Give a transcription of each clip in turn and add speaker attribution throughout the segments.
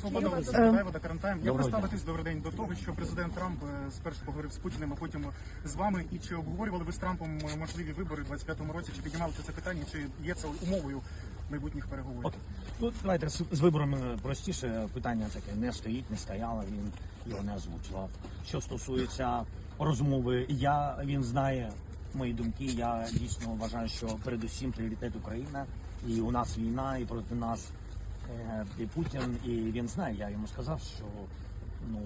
Speaker 1: Свобода Лисенко, Карантайм. Як ви ставитесь добрий день до того, що президент Трамп е, спершу поговорив з Путіним, а потім з вами? І чи обговорювали ви з Трампом е, можливі вибори у 25-му році? Чи піднімали це питання? Чи є це умовою майбутніх переговорів?
Speaker 2: Окей. Ну, давайте з, з виборами простіше. Питання таке не стоїть, не стояло, він його не озвучував. Що стосується розмови, я він знає мої думки. Я дійсно вважаю, що передусім пріоритет Україна, і у нас війна, і проти нас і Путін. І він знає. Я йому сказав, що ну.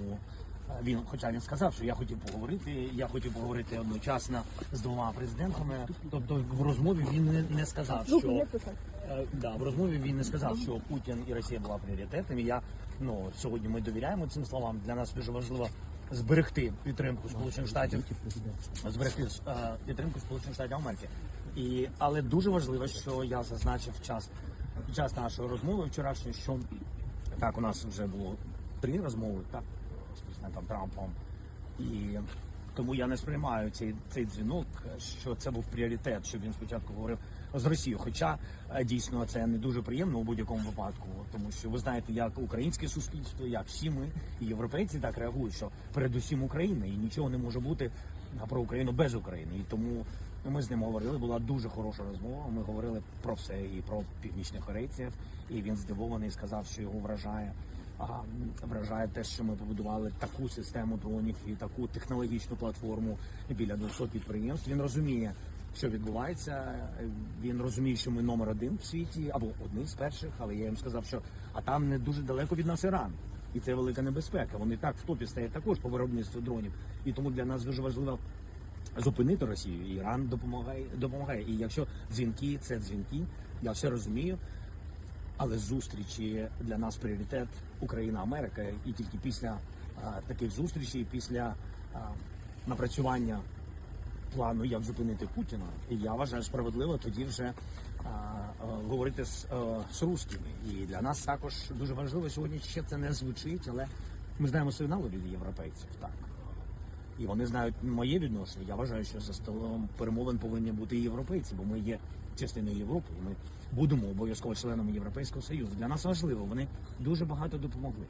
Speaker 2: Він, хоча він сказав, що я хотів поговорити, я хотів поговорити одночасно з двома президентами. Тобто в розмові він не, не сказав,
Speaker 3: Ну,
Speaker 2: що. Е, Да, в розмові він не сказав, що Путін і Росія була пріоритетом. І я ну сьогодні ми довіряємо цим словам. Для нас дуже важливо зберегти підтримку Сполучених Штатів, зберегти е, підтримку Сполучених Штатів Америки. І але дуже важливо, що я зазначив час під час нашої розмови вчорашньої, що так у нас вже було три розмови, так з президентом Трампом, і тому я не сприймаю цей цей дзвінок, що це був пріоритет, що він спочатку говорив з Росією. Хоча е, дійсно це не дуже приємно у будь-якому випадку, тому що ви знаєте, як українське суспільство, як всі ми і європейці так реагують, що передусім Україна, і нічого не може бути про Україну без України. І тому ми з ним говорили. Була дуже хороша розмова. Ми говорили про все і про північних корейців. І він здивований сказав, що його вражає. А, вражає те, що ми побудували таку систему дронів і таку технологічну платформу біля 200 підприємств. Він розуміє, що відбувається. Він розуміє, що ми номер один в світі або одний з перших, але я їм сказав, що а там не дуже далеко від нас Іран. І це велика небезпека. Вони так в топі стоять також по виробництву дронів. І тому для нас дуже важливо зупинити Росію. Іран допомагає допомагає. І якщо дзвінки, це дзвінки, я все розумію. Але зустрічі для нас пріоритет Україна, Америка, і тільки після а, таких зустрічей, після а, напрацювання плану, як зупинити Путіна, і я вважаю справедливо тоді вже а, а, говорити з, а, з русскими. І для нас також дуже важливо сьогодні ще це не звучить, але ми знаємо сигнали від європейців. Так і вони знають моє відношення. Я вважаю, що за столом перемовин повинні бути і європейці, бо ми є частиною Європи. і Ми будемо обов'язково членами Європейського союзу. Для нас важливо. Вони дуже багато допомогли.